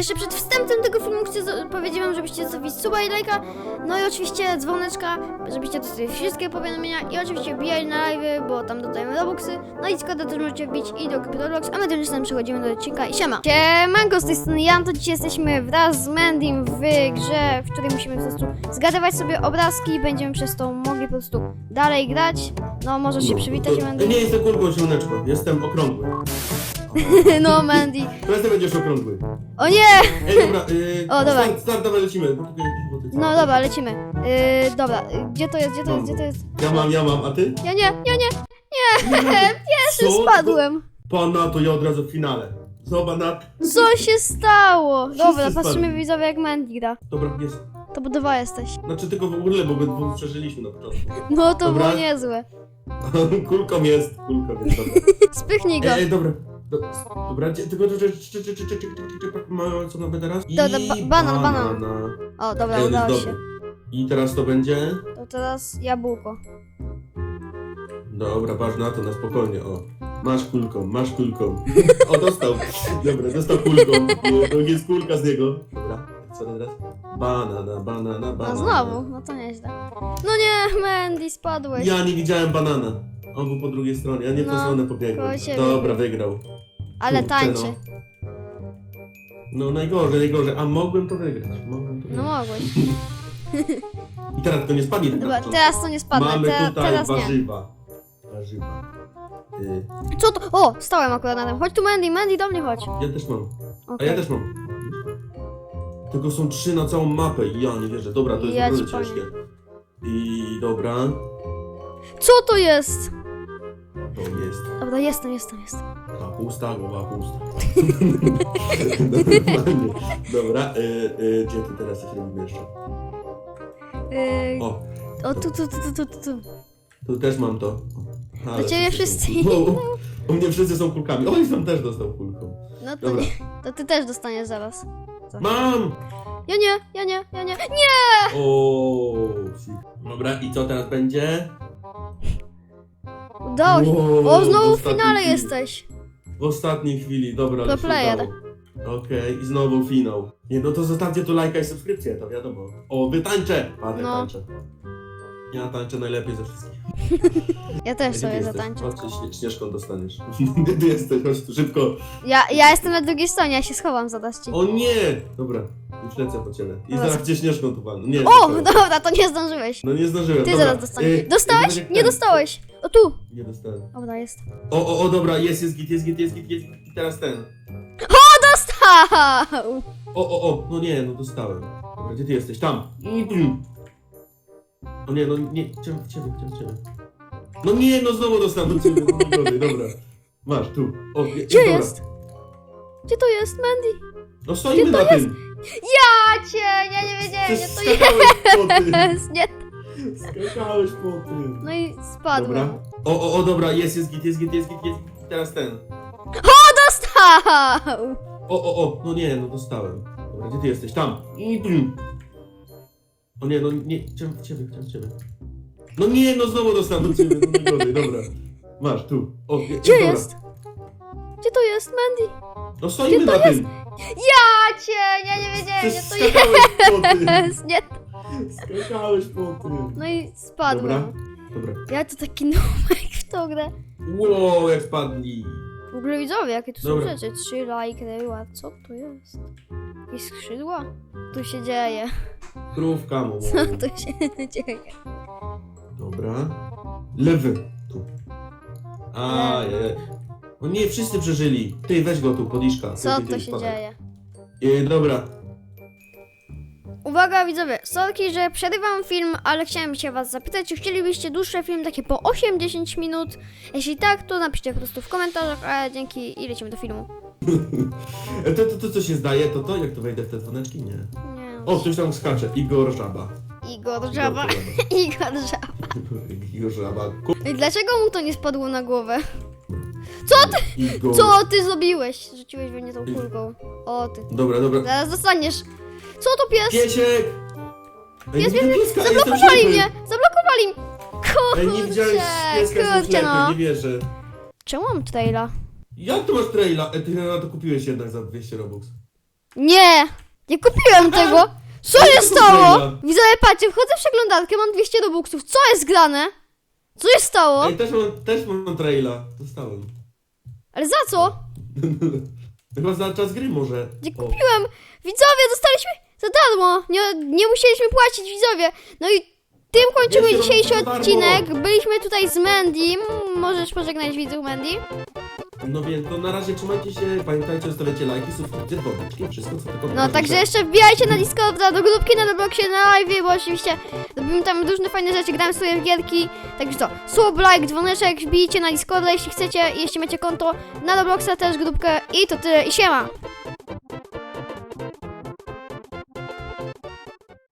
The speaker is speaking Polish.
jeszcze przed wstępem tego filmu chcę powiedzieć wam, żebyście zostawili suba i lajka, no i oczywiście dzwoneczka, żebyście dostali wszystkie powiadomienia i oczywiście wbijali na live, bo tam dodajemy robuxy, no i skoro też możecie wbić i do Roblox, a my tymczasem przechodzimy do odcinka i siema! Siemanko, z tej strony Jan, to dzisiaj jesteśmy wraz z Mandym w grze, w której musimy po prostu zgadywać sobie obrazki, będziemy przez to mogli po prostu dalej grać, no możesz się przywitać Mandy. Nie jestem kulką ziomeczko, jestem okrągły. No Mandy. Teraz ty będziesz okrągły. O nie! Ej, dobra, yy, O, dawaj. Start, start, dawaj lecimy. No dobra, lecimy. Yy, dobra, yy, gdzie to jest, gdzie to jest, gdzie to jest? Ja mam, ja mam, a ty? Ja nie, ja nie, Co? jeszcze spadłem. Pana, to ja od razu w finale. Zobacz na... Co się stało? Dobra, Wszyscy patrzymy spadli. widzowie jak Mandy gra. Dobra, jest. To bo dwa jesteś. Znaczy tylko w ogóle, bo, bo przeżyliśmy na początku. No to Dobra. było niezłe. kulką jest, kulką jest, dobra. Spychnij go. Ej, ej, dobra. Dobra, gdzie- tylko mamy co mamy teraz? I Dobra, banan, banan. banana. O, dobra, udało dobry. się. I teraz to będzie? To teraz jabłko. Dobra, patrz na to na spokojnie, o. Masz kulką, masz kulką. O, dostał. Dobra, dostał kulką. To jest kulka z niego. Dobra, co teraz? Banana, banana, banana. A znowu, no to nieźle. No nie, Mandy, spadłeś. Ja nie widziałem banana. On był po drugiej stronie, ja nie w No, stronę pobiegłem. Dobra, wygrał. Ale Kurczę, tańczy. No. no najgorzej, najgorzej. A mogłem to wygrać. Mogłem to No wygrać. mogłeś. I teraz to nie spadnie tak na Dobra, początku. teraz to nie spadnę, Mamy te, tutaj teraz nie. warzywa. Warzywa. Y, Co to? O, stałem akurat na tym. Chodź tu Mandy, Mandy do mnie chodź. ja też mam. A Okej. ja też mam. Tylko są trzy na całą mapę i ja nie wierzę. Dobra, to jest Ja naprawdę ci powiem. ciężkie. I dobra, Co to jest? To jest Dobra, jestem, jestem, jestem. głowa pusta. Normalnie. Dobra, y, y, gdzie ty teraz robimy jeszcze? Yy, O, o, tu, tu, tu, tu, tu, tu. tu też mam to. Ale Do ciebie wszyscy U mnie wszyscy są kulkami. Oj, sam też dostał kulką. No to, Dobra. nie, to ty też dostaniesz zaraz. Mam! Ja nie, ja nie, ja nie. Nie! O. Dobra, i co teraz będzie? Udało się. Wow, O, znowu w finale jesteś. W ostatniej chwili, dobra, Pro ale się player. udało. Okej, i znowu finał. Nie, no to zostawcie tu lajka i subskrypcję, to wiadomo. O, wy tańczę! Patrz, No. tańczę. Ja tańczę najlepiej ze wszystkich. Ja też Gdzie ty sobie jesteś? zatańczę. Chodź, śnie- śnieżką dostaniesz. Gdzie ty jesteś? Chodź tu, szybko. Ja, ja jestem na drugiej stronie, ja się schowam zaraz ci. O nie! Dobra, już lecę po ciebie. I zaraz cię śnieżką tu walnę. Nie, O, dostałem. dobra, to nie zdążyłeś. No nie zdążyłem. Ty dobra. zaraz dostaniesz. Dostałeś? jak Nie ten. dostałeś. O tu. Nie dostałem. Dobra, jest. O, o, o, dobra, jest, jest git, jest git, jest git, jest git. I teraz ten. Dostał! O, o, o, no nie, no dostałem. Dobra, gdzie ty jesteś? Tam. O nie, no nie, chciałem w ciebie, chciałem w ciebie. No nie, no znowu dostałem do ciebie, no dobra. Masz, tu. O, Gdzie dobra. jest? Gdzie to jest, Mandy? No stoimy Gdzie to na tym. Ja cię, ja nie wiedziałem, gdzie to jest. Nie. Skakałeś po tym. No i spadłem. Dobra. O, o, o, dobra, jest, jest git, jest git, jest git, jest git. Teraz ten. Dostał! O, o, o, no nie, no dostałem. Dobra, gdzie ty jesteś? Tam. O nie, no nie, chciałem w ciebie, chciałem w ciebie. No nie, no znowu dostałem do ciebie, no najgorzej, dobra. Masz, tu. O, je, Gdzie dobra. jest? Gdzie to jest, Mandy? No stoimy na tym. Ja cię, ja nie wiedziałem, Ty gdzie to skakałeś po tym. jest. Nie. Skakałeś po tym. No i spadłem. Dobra. Ja to taki numek w tą grę. Wow, jak spadli. W ogóle widzowie, jakie tu są Dobra. rzeczy. Trzy lajkreła, co to jest? Jakieś skrzydła? Tu się dzieje. Krówka mu. Co tu się dzieje? Dobra. Lewy. Tu. A, je. O nie, wszyscy przeżyli. Ty, weź go tu, podiszka. Co Ty, ty, to ty, się spadaj. dzieje? E, dobra. Uwaga widzowie, sorki, że przerywam film, ale chciałem się was zapytać, czy chcielibyście dłuższe film, takie po 8-10 minut? Jeśli tak, to napiszcie po prostu w komentarzach, a dzięki i lecimy do filmu. To, to, to co się zdaje, to to? Jak to wejdę w te dzwoneczki? Nie. Nie. O, ktoś tam skacze. Igor Żaba. Igor Żaba. Igor Żaba. Igor Żaba. Ku- I dlaczego mu to nie spadło na głowę? Igor. Co ty zrobiłeś? Rzuciłeś we mnie tą kulką. O ty. Dobra, dobra. Zaraz dostaniesz. Co to pies? Piesiek! Ej, Pies, nie pies, widzę pieska, Zablokowali ślepy. mnie! Zablokowali mnie! Ej, nie widziałeś Kurczę, pieska, jestem kurczę ślepy, no. nie wierzę. Czemu mam traila? Jak tu masz traila? E, ty na to kupiłeś jednak za 200 robux. Nie! Nie kupiłem tego! Co się to stało? Traila. Widzowie, patrzcie, wchodzę w przeglądarkę, mam 200 dobuksów. Co jest grane? Co się stało? Ej, też mam, też mam traila. Dostałem. Ale za co? Chyba za czas gry może. O. kupiłem? Widzowie, dostaliśmy za darmo. Nie, nie musieliśmy płacić, widzowie. No i tym kończymy dzisiejszy za darmo. odcinek. Byliśmy tutaj z Mandy. Możesz pożegnać widzów Mandy. No więc to na razie trzymajcie się, pamiętajcie, zostawiacie lajki, subskrypcje, dzwoneczki, wszystko co tylko No, także jeszcze wbijajcie na Discorda, do grupki na Robloxie, na live, bo oczywiście robimy tam różne fajne rzeczy, gramy swoje gierki. Także to, sub, like, dzwoneczek, wbijcie na Discorda, jeśli chcecie, jeśli macie konto, na Robloxa też grupkę i to tyle, i siema!